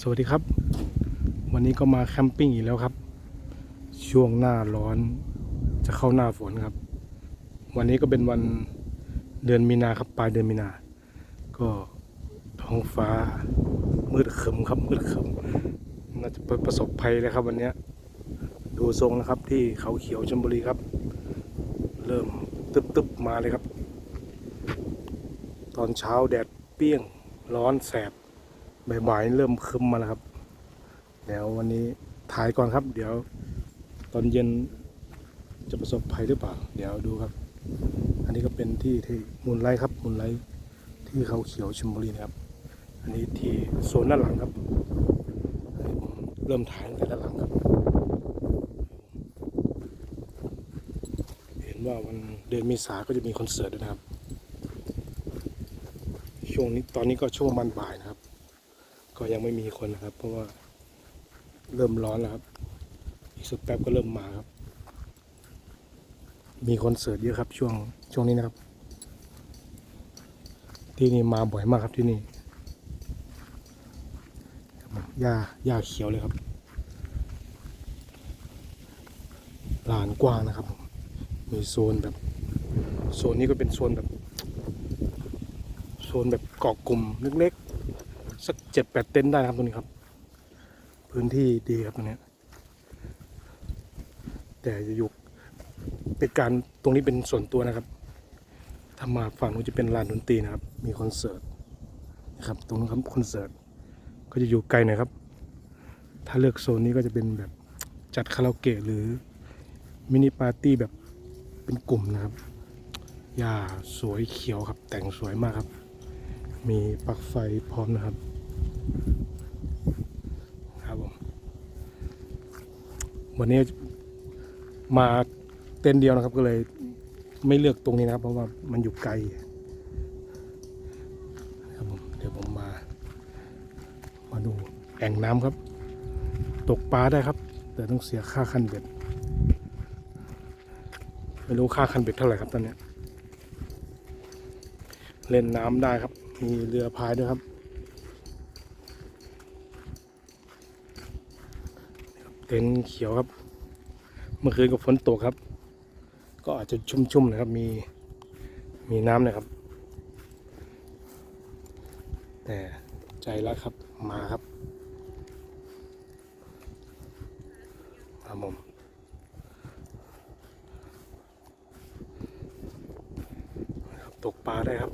สวัสดีครับ วันนี้ก็มาแคมปิ้งอีกแล้วครับ ช่วงหน้าร้อนจะเข้าหน้าฝนครับ วันนี้ก็เป็นวันเดือนมีนาครับปลายเดือนมีนา ก็ท้องฟ้ามืดครึมครับมืดครึมน่าจะประสบภัยเลยครับ วันนี้ดูทรงนะครับที่เขาเขียวชลบุรีครับ เริ่มตึบๆมาเลยครับ ตอนเช้าแดดเปี้ยงร้อนแสบ บ่ายๆเริ่มคึมมาแล้วครับ เดี๋ยววันนี้ถ่ายก่อนครับ เดี๋ยวตอนเย็นจะประสบภัยหรือเปล่า เดี๋ยวดูครับ อันนี้ก็เป็นที่ที่มูลไลท์ครับมูลไลท์ที่เขาเขียวชลบุรีนะครับ อันนี้ที่โซนด้านหลังครับเริ่มถ่ายตั้งแต่ด้านหลังครับ เห็นว่าวันเดือนเมษาก็จะมีคอนเสิร์ตด้วยนะครับ ช่วงนี้ตอนนี้ก็ช่วงบ่ายนะครับ ก็ยังไม่มีคนนะครับ เพราะว่าเริ่มร้อนแล้วครับ อีกสักแป๊บก็เริ่มมาครับ มีคอนเสิร์ตเยอะครับ ช่วงช่วงนี้นะครับ ที่นี่มาบ่อยมากครับที่นี่หญ้าหญ้าเขียวเลยครับลานกว้างนะครับ มีโซนแบบ โซนนี้ก็เป็นโซนแบบ โซนแบบเกาะกลุ่มเล็ก สักเจ็ดแปดเต็นท์ได้ครับตรงนี้ครับ พื้นที่ดีครับตรงนี้ แต่จะอยู่เป็นการตรงนี้เป็นส่วนตัวนะครับถ้ามาฝั่งนู้นจะเป็นลานดนตรีนะครับ มีคอนเสิร์ตนะครับ ตรงนู้นครับคอนเสิร์ตก็จะอยู่ไกลหน่อยครับ ถ้าเลือกโซนนี้ก็จะเป็นแบบจัดคาราโอเกะหรือมินิปาร์ตี้แบบเป็นกลุ่มนะครับหญ้าสวยเขียวครับแต่งสวยมากครับ มีปลั๊กไฟพร้อมนะครับ ครับผมวันนี้มาเต้นเดียวนะครับก็เลยไม่เลือกตรงนี้นะครับ เพราะว่ามันอยู่ไกลครับผมเดี๋ยวผมมา มาดูแอ่งน้ำครับ ตกปลาได้ครับ แต่ต้องเสียค่าคันเบ็ดไม่รู้ค่าคันเบ็ดเท่าไหร่ครับตอนนี้ เล่นน้ำได้ครับ มีเรือพายด้วยครับ เต็นเขียวครับ เมื่อคืนก็ฝนตกครับ ก็อาจจะชุ่มๆนะครับ มีมีน้ำนะครับ แต่ใจรักครับมาครับครับผมตกปลาได้ครับ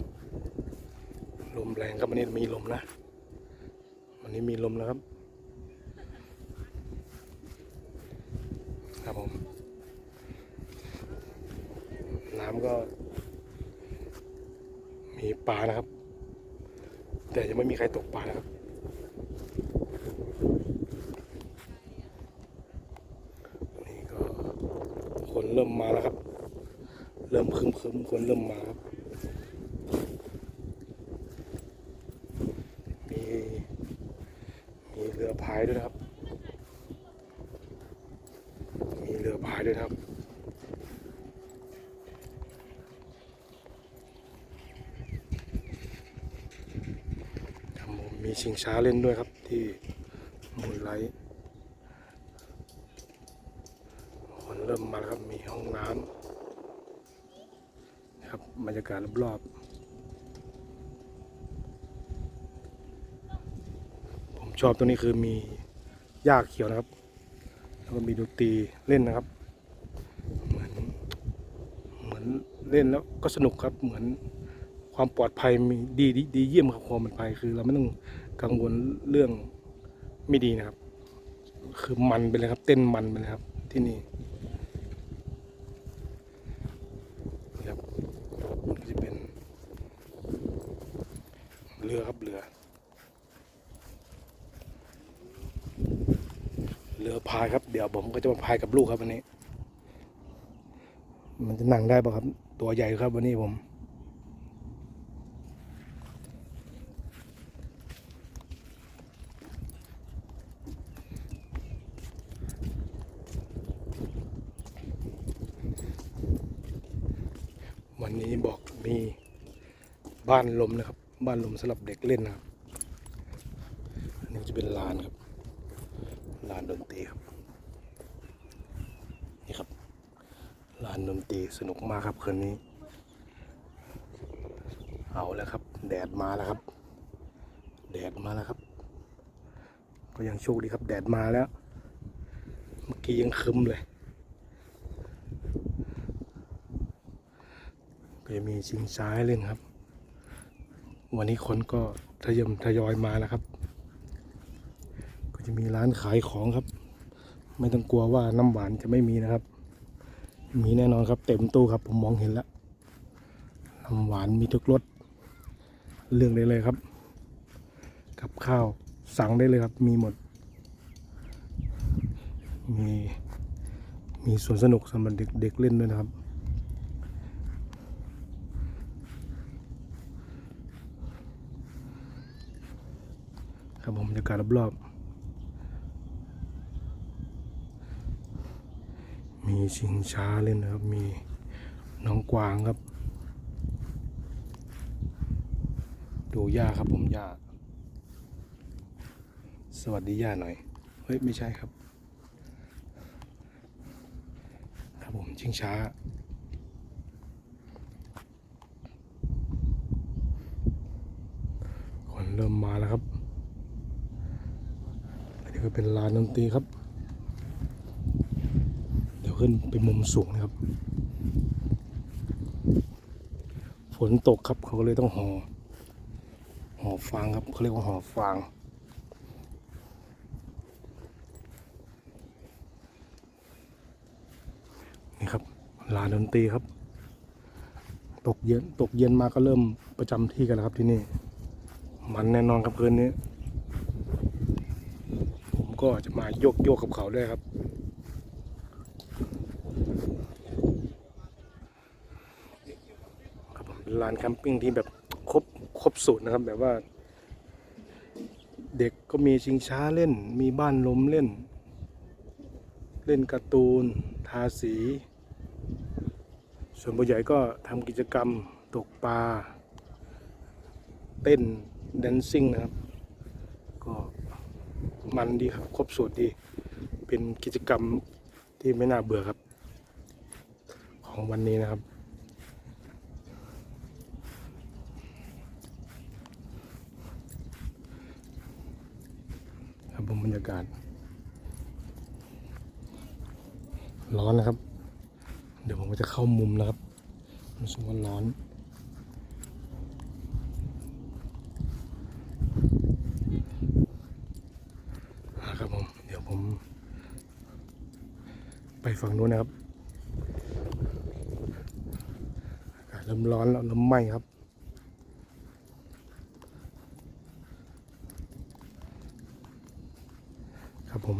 ลมแรงครับวันนี้มีลมนะ วันนี้มีลมนะครับครับผม น้ำ ก็ มีปลานะครับ แต่ยังไม่มีใครตกปลานะครับ นี่ก็คนเริ่มมาแล้วครับ เริ่มคึมคึมคนเริ่มมาครับมีมีเรือพายด้วยนะครับ มีเรือพายด้วยครับผมมี ชิงช้าเล่นด้วยครับที่มูลไลท์คนเริ่มมาแล้วครับมีห้องน้ำนะครับบรรยากาศรอบๆผมชอบตรงนี้คือมีหญ้าเขียวนะครับ แล้วก็มีดนตรีเล่นนะครับ เหมือนเหมือนเล่นแล้วก็สนุกครับเหมือน ความปลอดภัยมีดีดีดีเยี่ยมครับความปลอดภัยคือ เราไม่ต้องกังวลเรื่องไม่ดีนะครับ คือมันไปเลยครับ เต้นมันไปเลยครับ ที่นี่นี่ครับมันก็จะเป็นเรือครับเรือ เรือพายครับ เดี๋ยวผมก็จะมาพายกับลูกครับวันนี้ มันจะนั่งได้ป่ะครับ ตัวใหญ่ครับวันนี้ผม วันนี้บอกมีบ้านลมนะครับ บ้านลมสำหรับเด็กเล่นนะครับอันนี้จะเป็นลานครับลานดนตรีครับนี่ครับลานดนตรีสนุกมากครับคืนนี้ เอาแล้วครับ แดดมาแล้วครับ แดดมาแล้วครับ ก็ยังโชคดีครับ แดดมาแล้ว เมื่อกี้ยังคึมเลย จะมีชิงช้าให้เล่นครับ วันนี้คนก็ทยมทยอยมาแล้วครับ ก็จะมีร้านขายของครับ ไม่ต้องกลัวว่าน้ำหวานจะไม่มีนะครับ มีแน่นอนครับ เต็มตู้ครับผมมองเห็นแล้วน้ำหวานมีทุกรสเลือกได้เลยครับ กับข้าวสั่งได้เลยครับ มีหมด มีมีสวนสนุกสำหรับเด็กเด็กเล่นด้วยนะครับ ครับผมบรรยากาศรอบๆมีชิงช้าเล่นนะครับ มีน้องกวางครับ ดูย่าครับผมย่าสวัสดีย่าหน่อย เฮ้ย ไม่ใช่ครับ ครับผมชิงช้าคนเริ่มมาแล้วครับ ก็เป็นลานดนตรีครับ เดี๋ยวขึ้นไปมุมสูงนะครับ ฝนตกครับเขาก็เลยต้องห่อห่อฟางครับเขาเรียกว่าห่อฟางนี่ครับลานดนตรีครับ ตกเย็นตกเย็นมาก็เริ่มประจำที่กันแล้วครับที่นี่ มันแน่นอนครับคืนนี้ ก็จะมาโยกโยกกับเขาด้วยครับครับผมเป็นลานแคมปิ้งที่แบบครบครบสูตรนะครับ แบบว่า เด็กก็มีชิงช้าเล่น มีบ้านลมเล่น เล่นการ์ตูน ทาสี ส่วนผู้ใหญ่ก็ทำกิจกรรมตกปลาเต้นแดนซิ่งนะครับ ก็ มันดีครับ ครบสูตรดี เป็นกิจกรรมที่ไม่น่าเบื่อครับ ของวันนี้นะครับครับผมบรรยากาศ ร้อนนะครับ เดี๋ยวผมก็จะเข้ามุมนะครับรู้สึกว่าร้อน อ่าครับผม เดี๋ยวผม ไป ฝั่งนู้นนะครับอากาศเริ่มร้อนแล้วเริ่มไหม้ครับครับผม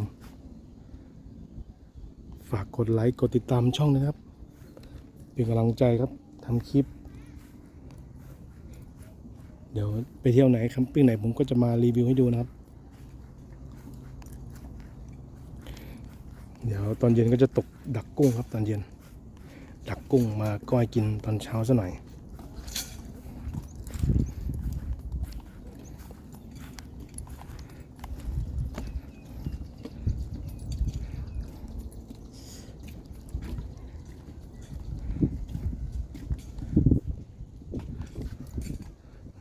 ฝากกดไลค์กดติดตามช่องนะครับ เป็นกำลังใจครับทำคลิป เดี๋ยวไปเที่ยวไหนแคมปิ้งไหนผมก็จะมารีวิวให้ดูนะครับ ดี๋ยวตอนเย็นก็จะตกดักกุ้งครับตอนเย็น ดักกุ้งมาก้อยกินตอนเช้าซะหน่อย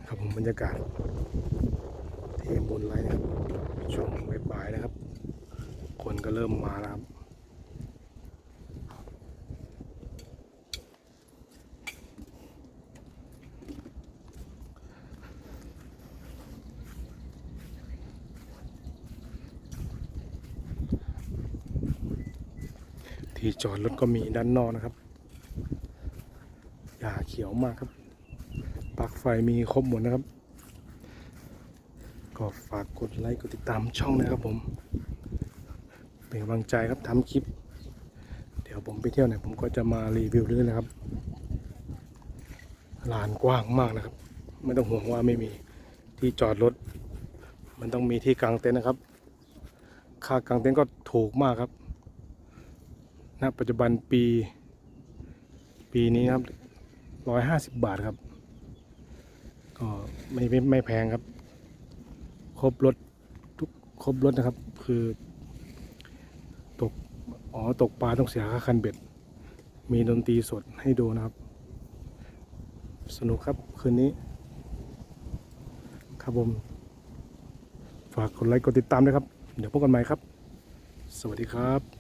ครับผมบรรยากาศที่บนไลน์นะครับช่วงบ่ายๆนะครับ คนก็เริ่มมาแล้วครับ จอดรถก็มีด้านนอกนะครับหญ้าเขียวมากครับปลั๊กไฟมีครบหมดนะครับ ก็ฝากกดไลค์กดติดตามช่องนะครับผม เป็นกำลังใจครับทำคลิป เดี๋ยวผมไปเที่ยวไหนผมก็จะมารีวิวเรื่อยนะครับลานกว้างมากนะครับ ไม่ต้องห่วงว่าไม่มีที่จอดรถ มันต้องมีที่กางเต็นท์นะครับ ค่ากางเต็นท์ก็ถูกมากครับ ณปัจจุบันปี ปีนี้ครับร้อยห้าสิบบาทครับ ก็ไม่ไม่ไม่แพงครับ ครบรถทุกครบรถนะครับ คือ ตกอ๋อตกปลาต้องเสียค่าคันเบ็ด มีดนตรีสดให้ดูนะครับ สนุกครับคืนนี้ ครับผม ฝากกดไลค์กดติดตามด้วยครับ เดี๋ยวพบกันใหม่ครับ สวัสดีครับ